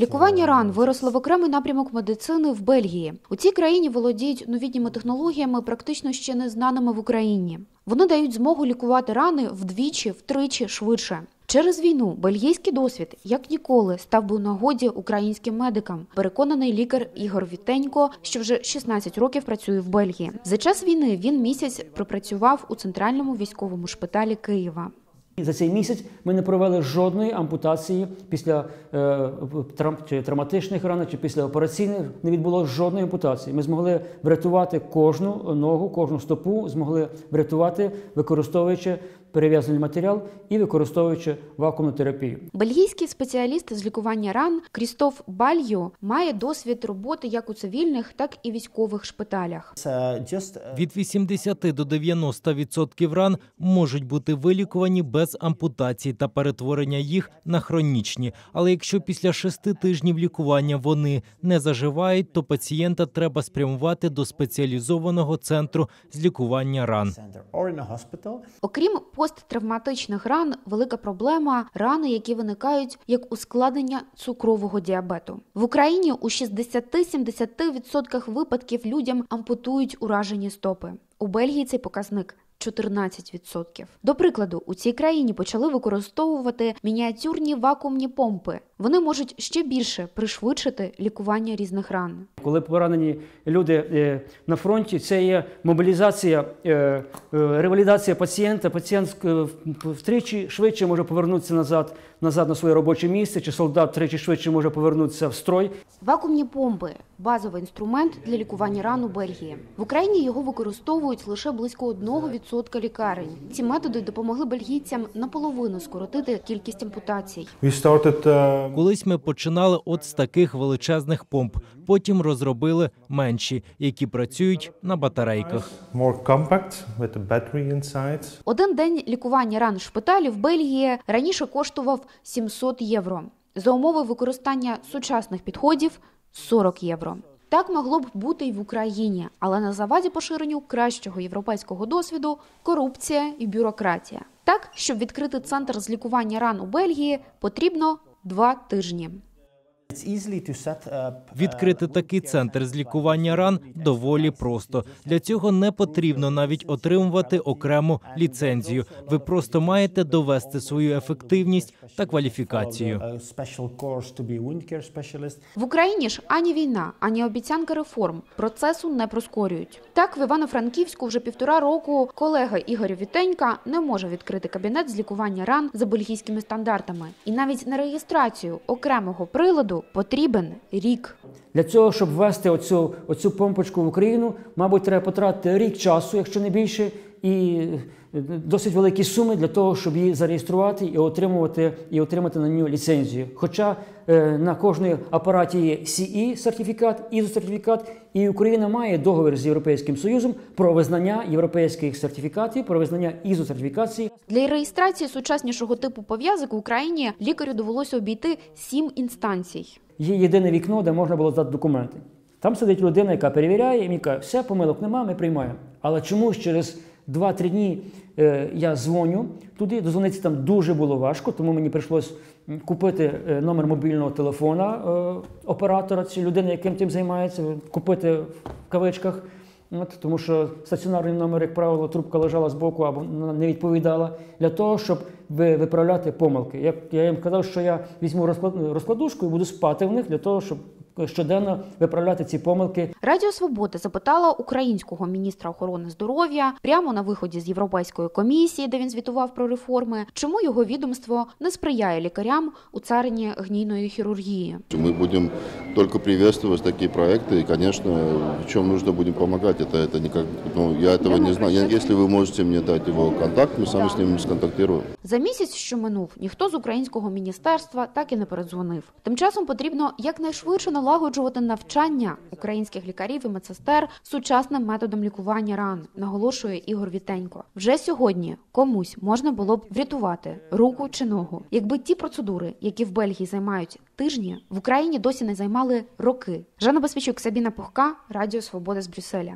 Лікування ран виросло в окремий напрямок медицини в Бельгії. У цій країні володіють новітніми технологіями, практично ще не знаними в Україні. Вони дають змогу лікувати рани вдвічі, втричі швидше. Через війну бельгійський досвід як ніколи став би у нагоді українським медикам. Переконаний лікар Ігор Вітенько, що вже 16 років працює в Бельгії. За час війни він місяць пропрацював у центральному військовому шпиталі Києва. За цей місяць ми не провели жодної ампутації після е, трам- чи травматичних ран, чи після операційних не відбуло жодної ампутації. Ми змогли врятувати кожну ногу, кожну стопу, змогли врятувати, використовуючи перев'язаний матеріал і використовуючи вакуумну терапію. Бельгійський спеціаліст з лікування ран Крістоф Балью має досвід роботи як у цивільних, так і військових шпиталях. uh, Від 80 до 90% відсотків ран можуть бути вилікувані без ампутації та перетворення їх на хронічні. Але якщо після шести тижнів лікування вони не заживають, то пацієнта треба спрямувати до спеціалізованого центру з лікування ран. Окрім посттравматичних ран, велика проблема рани, які виникають як ускладнення цукрового діабету. В Україні у 60-70% випадків людям ампутують уражені стопи. У Бельгії цей показник 14%. До прикладу, у цій країні почали використовувати мініатюрні вакуумні помпи. Вони можуть ще більше пришвидшити лікування різних ран. Коли поранені люди е, на фронті, це є мобілізація, е, е, ревалідація пацієнта. Пацієнт втричі швидше може повернутися назад, назад на своє робоче місце, чи солдат втричі швидше може повернутися в строй. Вакуумні помпи базовий інструмент для лікування ран у Бельгії. В Україні його використовують лише близько 1% лікарень. Ці методи допомогли бельгійцям наполовину скоротити кількість ампутацій. We started uh, Колись ми починали от з таких величезних помп, потім розробили менші, які працюють на батарейках. Один день лікування ран в шпиталі в Бельгії раніше коштував 700 євро. За умови використання сучасних підходів 40 євро. Так могло б бути і в Україні, але на заваді поширенню кращого європейського досвіду корупція і бюрократія. Так, щоб відкрити центр з лікування ран у Бельгії, потрібно два тижні. Відкрити такий центр з лікування ран доволі просто. Для цього не потрібно навіть отримувати окрему ліцензію. Ви просто маєте довести свою ефективність та кваліфікацію. В Україні ж ані війна, ані обіцянка реформ процесу не проскорюють. Так, в Івано-Франківську вже півтора року колега Ігоря Вітенька не може відкрити кабінет з лікування ран за бельгійськими стандартами. І навіть на реєстрацію окремого приладу потрібен рік. Для цього, щоб ввести оцю, оцю помпочку в Україну, мабуть, треба потратити рік часу, якщо не більше, і е, досить великі суми для того, щоб її зареєструвати і отримувати, і отримати на нього ліцензію. Хоча е, на кожній апараті є CE сертифікат, ISO сертифікат, і Україна має договір з Європейським Союзом про визнання європейських сертифікатів, про визнання ISO сертифікації Для реєстрації сучаснішого типу пов'язок в Україні лікарю довелося обійти сім інстанцій. Є єдине вікно, де можна було здати документи. Там сидить людина, яка перевіряє, і мені каже, все, помилок нема, ми приймаємо. Але чомусь через 2-3 дні е, я дзвоню туди, дозвонитися там дуже було важко, тому мені прийшлось купити е, номер мобільного телефона е, оператора, чи людини, яким тим займається, купити в кавичках. От, тому що стаціонарний номер, як правило, трубка лежала збоку або не відповідала для того, щоб виправляти помилки. Я, я їм казав, що я візьму розклад, розкладушку і буду спати в них для того, щоб щоденно виправляти ці помилки. Радіо Свобода запитала українського міністра охорони здоров'я прямо на виході з Європейської комісії, де він звітував про реформи, чому його відомство не сприяє лікарям у царині гнійної хірургії. Ми будем только приветствовать такие проекты, и, конечно, в чем нужно будем помогать. Это, это никак, ну, я этого не знаю. Я- Если вы можете мне дать его контакт, мы сами с ним сконтактируем. За місяць, що минув, ніхто з українського міністерства так і не передзвонив. Тим часом потрібно якнайшвидше налагоджувати навчання українських лікарів і медсестер сучасним методом лікування ран, наголошує Ігор Вітенько. Вже сьогодні комусь можна було б врятувати руку чи ногу, якби ті процедури, які в Бельгії займають тижні, в Україні досі не займали роки. Жанна Басвічук, Сабіна Пухка, Радіо Свобода з Брюсселя.